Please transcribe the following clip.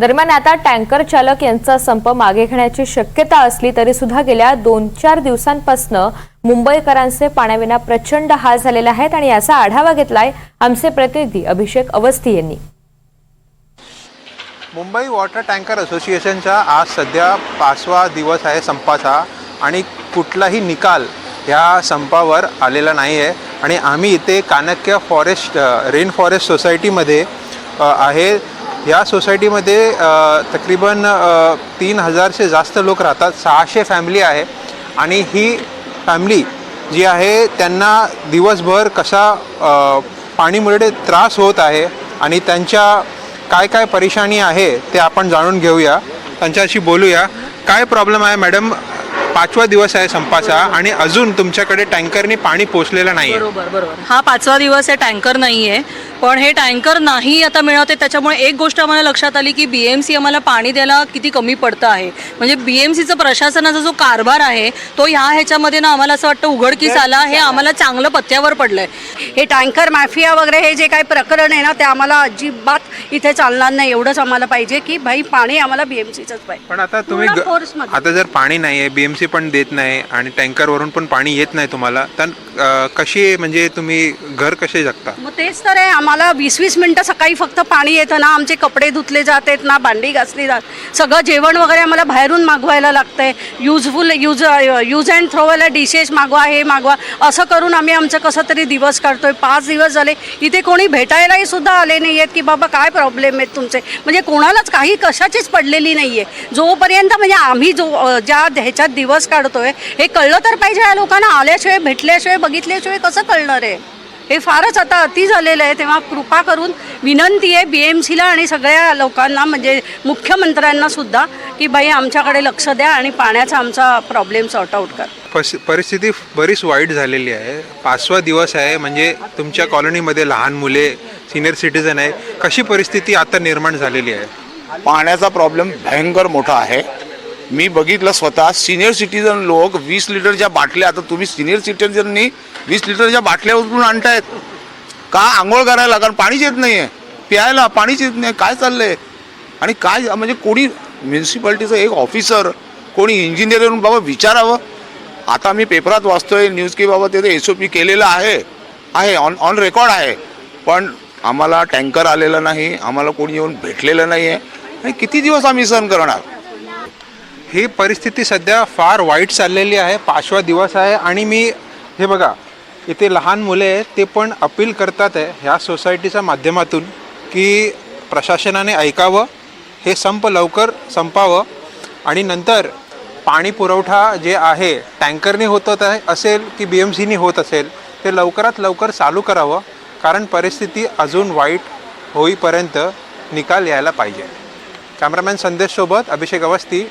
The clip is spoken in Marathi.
दरम्यान आता टँकर चालक यांचा संप मागे घेण्याची शक्यता असली तरी सुद्धा गेल्या दोन चार दिवसांपासून मुंबईकरांचे पाण्याविना प्रचंड हाल झालेले आहेत आणि याचा आढावा घेतलाय आमचे प्रतिनिधी अभिषेक अवस्थी यांनी. मुंबई वॉटर टँकर असोसिएशनचा आज सध्या पाचवा दिवस आहे संपाचा आणि कुठलाही निकाल ह्या संपावर आलेला नाही आहे आणि आम्ही इथे कानक्य फॉरेस्ट रेन फॉरेस्ट सोसायटीमध्ये आहे. या सोसायटीमध्ये तकरीबन तीन हजारशे जास्त लोक राहतात. सहाशे फॅमिली आहे. आणि ही फॅमिली जी आहे त्यांना दिवसभर कसा पाणीमुळे त्रास होत आहे आणि त्यांच्या काय काय परेशानी आहे ते आपण जाणून घेऊया. त्यांच्याशी बोलूया. काय प्रॉब्लेम आहे मॅडम पाचवा दिवस आहे संपाचा आणि अजून तुमच्याकडे टँकरने पाणी पोचलेलं नाही आहे बरोबर बरोबर. हा पाचवा दिवस आहे टँकर नाही आहे पण हे टँकर नाही आता मिळत आहे त्याच्यामुळे एक गोष्ट आम्हाला लक्षात आली की बी एम सी आम्हाला पाणी द्यायला किती कमी पडतं आहे. म्हणजे बी एम सीचं प्रशासनाचा जो कारभार आहे तो ह्या ह्याच्यामध्ये ना आम्हाला असं वाटतं उघडकीस आला हे आम्हाला चांगलं पत्त्यावर पडलंय. हे टँकर माफिया वगैरे हे जे काही प्रकरण आहे ना ते आम्हाला अजिबात इथे चालणार नाही. एवढंच आम्हाला पाहिजे की भाई पाणी आम्हाला बीएमसीच पाहिजे. पण आता तुम्ही ग-. आता जर पाणी नाही आहे बीएमसी पण देत नाही आणि टँकरवरून पण पाणी येत नाही तुम्हाला तर अ, कशी म्हणजे तुम्ही घर कसे जगता? मग तेच तर आहे. आम्हाला वीस वीस मिनटं सकाळी फक्त पाणी येतं ना. आमचे कपडे धुतले जातात ना भांडी घासली जात सगळं जेवण वगैरे आम्हाला बाहेरून मागवायला लागतंय. युजफुल यूज यूज अँड थ्रोवाला डिशेस मागवा हे मागवा. असं करून आम्ही आमचं कसं तरी दिवस काढतोय. पाच दिवस झाले. इथे कोणी भेटायलाही सुद्धा आले नाही आहेत की बाबा काय प्रॉब्लेम आहेत तुमचे? म्हणजे कोणालाच काही कशाचीच पडलेली नाही आहे जोपर्यंत म्हणजे आम्ही जो ज्या ह्याच्यात दिवस काढतोय हे कळलं तर पाहिजे या लोकांना. आल्याशिवाय भेटल्याशिवाय बघितल्याशिवाय कसं कळणार आहे? हे फारच आता अति झालेलं आहे. तेव्हा कृपा करून विनंती आहे बी एम सीला आणि सगळ्या लोकांना म्हणजे मुख्यमंत्र्यांना सुद्धा की बाई आमच्याकडे लक्ष द्या आणि पाण्याचा आमचा प्रॉब्लेम सॉर्ट आऊट कर. परिस्थिती बरीच वाईट झालेली आहे. पाचवा दिवस आहे. म्हणजे तुमच्या कॉलनीमध्ये लहान मुले सिनियर सिटीजन आहे कशी परिस्थिती आता निर्माण झालेली आहे? पाण्याचा प्रॉब्लेम भयंकर मोठा आहे. मी बघितलं स्वतः सिनियर सिटीजन लोक वीस लिटरच्या बाटल्या आता तुम्ही सिनियर सिटीजननी वीस लिटरच्या बाटल्या उचलून आणतायत. का आंघोळ करायला कारण पाणीच येत नाही आहे प्यायला पाणीच येत नाही. काय चाललं आहे आणि काय म्हणजे कोणी म्युन्सिपाल्टीचं एक ऑफिसर कोणी इंजिनियर येऊन बाबा विचारावं. आता मी पेपरात वाचतोय न्यूज की बाबा तिथे एस ओ पी केलेलं आहे. आहे ऑन ऑन रेकॉर्ड आहे. पण आम्हाला टँकर आलेला नाही आम्हाला कोणी येऊन भेटलेलं नाही आहे आणि किती दिवस आम्ही सहन करणार? ही परिस्थिती सध्या फार वाईट चाललेली आहे पाचवा दिवस आहे आणि मी हे बघा इथे लहान मुले आहेत ते पण अपील करतात आहे ह्या सोसायटीच्या माध्यमातून की प्रशासनाने ऐकावं हे संप लवकर संपावं आणि नंतर पाणी पुरवठा जे आहे टँकरने होत आहे असेल की बी एम सीने होत असेल ते लवकरात लवकर चालू करावं. कारण परिस्थिती अजून वाईट होईपर्यंत निकाल यायला पाहिजे. कॅमेरामॅन संदेशसोबत अभिषेक अवस्थी